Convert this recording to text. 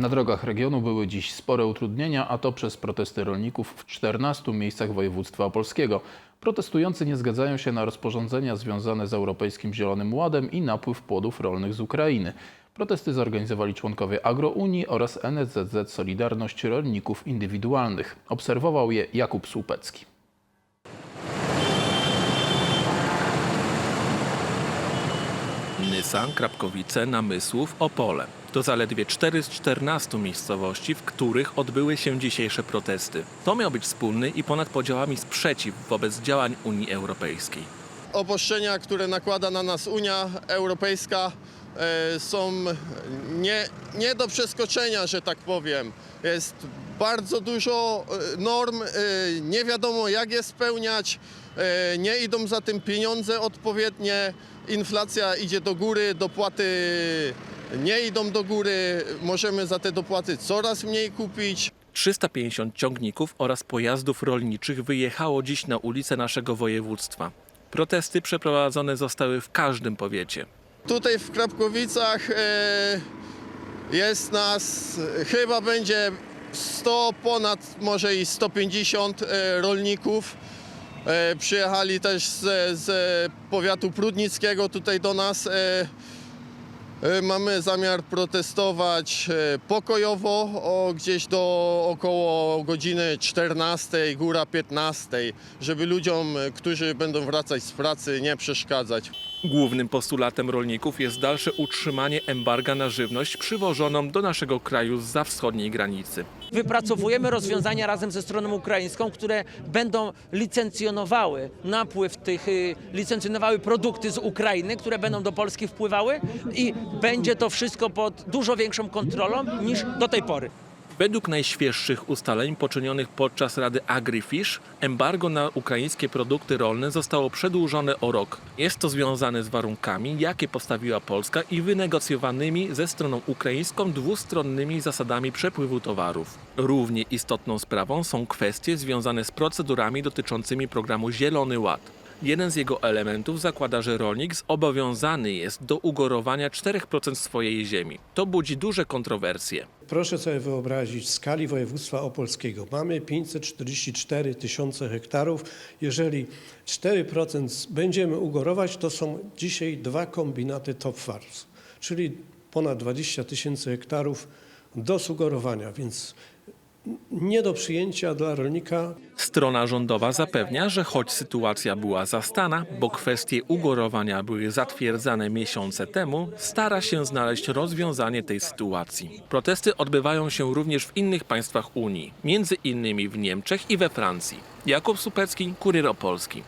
Na drogach regionu były dziś spore utrudnienia, a to przez protesty rolników w 14 miejscach województwa opolskiego. Protestujący nie zgadzają się na rozporządzenia związane z Europejskim Zielonym Ładem i napływ płodów rolnych z Ukrainy. Protesty zorganizowali członkowie Agrounii oraz NSZZ Solidarność Rolników Indywidualnych. Obserwował je Jakub Słupecki. Nysa, Krapkowice, Namysłów, Opole. To zaledwie 4 z 14 miejscowości, w których odbyły się dzisiejsze protesty. To miał być wspólny i ponad podziałami sprzeciw wobec działań Unii Europejskiej. obostrzenia, które nakłada na nas Unia Europejska, są nie, nie do przeskoczenia, że tak powiem. Jest bardzo dużo e, norm, e, nie wiadomo jak je spełniać, e, nie idą za tym pieniądze odpowiednie, inflacja idzie do góry, dopłaty nie idą do góry, możemy za te dopłaty coraz mniej kupić. 350 ciągników oraz pojazdów rolniczych wyjechało dziś na ulice naszego województwa. Protesty przeprowadzone zostały w każdym powiecie. Tutaj w Krapkowicach e, jest nas, chyba będzie 100, ponad może i 150 e, rolników. E, Przyjechali też z, z powiatu prudnickiego tutaj do nas. Mamy zamiar protestować pokojowo o gdzieś do około godziny 14, góra 15, żeby ludziom, którzy będą wracać z pracy, nie przeszkadzać. Głównym postulatem rolników jest dalsze utrzymanie embarga na żywność przywożoną do naszego kraju z wschodniej granicy. Wypracowujemy rozwiązania razem ze stroną ukraińską, które będą licencjonowały napływ tych, y, licencjonowały produkty z Ukrainy, które będą do Polski wpływały i będzie to wszystko pod dużo większą kontrolą niż do tej pory. Według najświeższych ustaleń poczynionych podczas Rady AgriFish, embargo na ukraińskie produkty rolne zostało przedłużone o rok. Jest to związane z warunkami, jakie postawiła Polska i wynegocjowanymi ze stroną ukraińską dwustronnymi zasadami przepływu towarów. Równie istotną sprawą są kwestie związane z procedurami dotyczącymi programu Zielony Ład. Jeden z jego elementów zakłada, że rolnik zobowiązany jest do ugorowania 4% swojej ziemi. To budzi duże kontrowersje. Proszę sobie wyobrazić w skali województwa opolskiego. Mamy 544 tysiące hektarów. Jeżeli 4% będziemy ugorować, to są dzisiaj dwa kombinaty Top Farms, czyli ponad 20 tysięcy hektarów do sugorowania, więc nie do przyjęcia dla rolnika. Strona rządowa zapewnia, że choć sytuacja była zastana, bo kwestie ugorowania były zatwierdzane miesiące temu, stara się znaleźć rozwiązanie tej sytuacji. Protesty odbywają się również w innych państwach Unii, między innymi w Niemczech i we Francji. Jakub Supecki, Kurier Opolski.